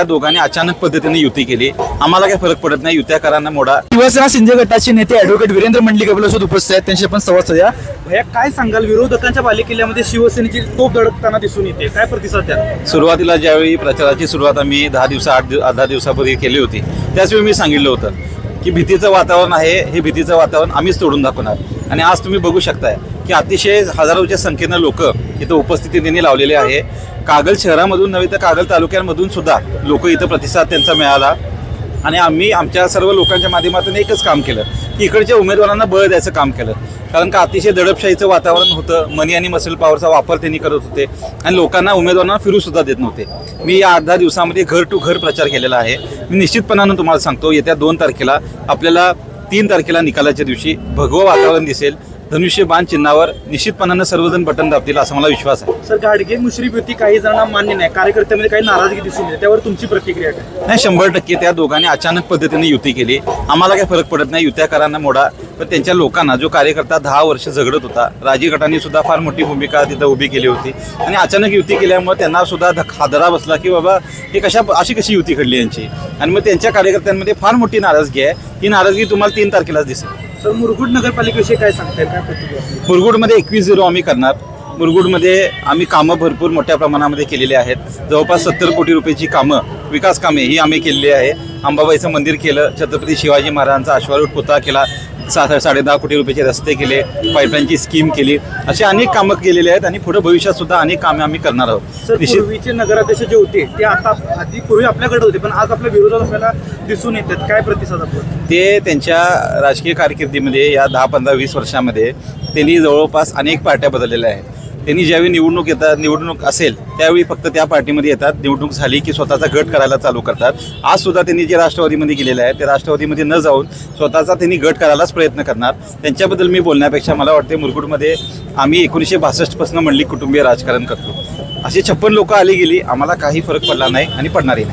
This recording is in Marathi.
त्या दोघांनी अचानक पद्धतीने युती केली. आम्हाला काही फरक पडत नाही. युत्या करांना मोडा. शिवसेना शिंदे गटाचे नेते ॲडव्होकेट वीरेंद्र मंडलिक आपल्यासोबत उपस्थित आहेत. त्यांची आपण संवाद साधूया. भैया काय सांगाल? विरोधकांच्या बालेकिल्ल्यामध्ये शिवसेनेची तोप धडकताना दिसून येते. काय प्रतिसाद द्या सुरुवातीला ज्यावेळी प्रचाराची सुरुवात आम्ही दहा दिवसा आठ दिव- दहा दिवसापूर्वी केली होती त्याचवेळी मी सांगितलं होतं की भीतीचं वातावरण आहे. हे भीतीचं वातावरण आम्हीच तोडून दाखवणार. आणि आज तुम्ही बघू शकताय. की अतिशय हजारोच्या संख्येनं लोक इथं उपस्थिती त्यांनी लावलेली आहे. कागल शहरामधून नव्हे तर कागल तालुक्यांमधून सुद्धा लोक इथं प्रतिसाद त्यांचा मिळाला. आणि आम्ही आमच्या सर्व लोकांच्या माध्यमातून एकच काम केलं की इकडच्या उमेदवारांना बळ द्यायचं काम केलं. कारण का अतिशय दडपशाहीचं वातावरण होतं मनी आणि मसल पॉवरचा वापर त्यांनी करत होते. आणि लोकांना उमेदवारांना फिरूसुद्धा देत नव्हते. मी या आठ दहा दिवसामध्ये घर टू घर प्रचार केलेला आहे. मी निश्चितपणानं तुम्हाला सांगतो येत्या दोन तारखेला आपल्याला तीन तारखेला निकालाच्या दिवशी भगवं वातावरण दिसेल. धनुष्यबाण चिन्हावर निश्चितपणानं सर्वजण बटन दाबतील असा मला विश्वास आहे. सर गाडगे मुश्रीफ युती काही जणांना मान्य नाही. कार्यकर्त्यामध्ये काही नाराजगी दिसून येते. त्यावर तुमची प्रतिक्रिया काय? नाही शंभर टक्के त्या दोघांनी अचानक पद्धतीने युती केली. आम्हाला काही फरक पडत नाही. युत्या करांना मोडा. पण त्यांच्या लोकांना जो कार्यकर्ता दहा वर्ष झगडत होता राजी गटांनी सुद्धा फार मोठी भूमिका तिथं उभी केली होती. आणि अचानक युती केल्यामुळे त्यांना सुद्धा हादरा बसला की बाबा हे कशा अशी कशी युती घडली यांची? आणि मग त्यांच्या कार्यकर्त्यांमध्ये फार मोठी नाराजगी आहे. ही नाराजगी तुम्हाला तीन तारखेलाच दिसेल. सर मुरगुड नगरपालिकेविषयी काय सांगताय? काय प्रतिक्रिया? मुरगुडमध्ये एकवीस झिरो आम्ही करणार. मुरगुडमध्ये आम्ही कामं भरपूर मोठ्या प्रमाणामध्ये केलेली आहेत. जवळपास सत्तर कोटी रुपयाची कामं विकास कामे ही आम्ही केलेली आहे. अंबाबाईचं मंदिर केलं छत्रपती शिवाजी महाराजांचा अश्वारूढ पुतळा केला सात साडे दहा कोटी रुपयाचे रस्ते केले पाईपलाईनची स्कीम केली. अशी अनेक कामं केलेली आहेत आणि पुढे भविष्यात सुद्धा अनेक कामे आम्ही करणार आहोत. पूर्वीचे नगराध्यक्ष जे होते ते आता आधी पूर्वी आपल्याकडे होते पण आज आपल्या विरोधात आपल्याला दिसून येतात काय प्रतिसाद आपला ते त्यांच्या राजकीय कारकिर्दीमध्ये या दहा पंधरा वीस वर्षामध्ये त्यांनी जवळपास अनेक पार्ट्या बदललेल्या आहेत. त्यांनी ज्यावेळी निवडणूक येतात निवडणूक असेल त्यावेळी फक्त त्या पार्टीमध्ये येतात निवडणूक झाली की स्वतःचा गट करायला चालू करतात. आज सुद्धा त्यांनी जे राष्ट्रवादीमध्ये गेलेलं आहे ते राष्ट्रवादीमध्ये न जाऊन स्वतःचा त्यांनी गट करायलाच प्रयत्न करणार. त्यांच्याबद्दल मी बोलण्यापेक्षा मला वाटते मुरगुडमध्ये आम्ही एकोणीसशे बासष्टपासून मंडलिक कुटुंबीय राजकारण करतो. असे छप्पन लोक आली गेली आम्हाला काही फरक पडला नाही आणि पडणारही नाही.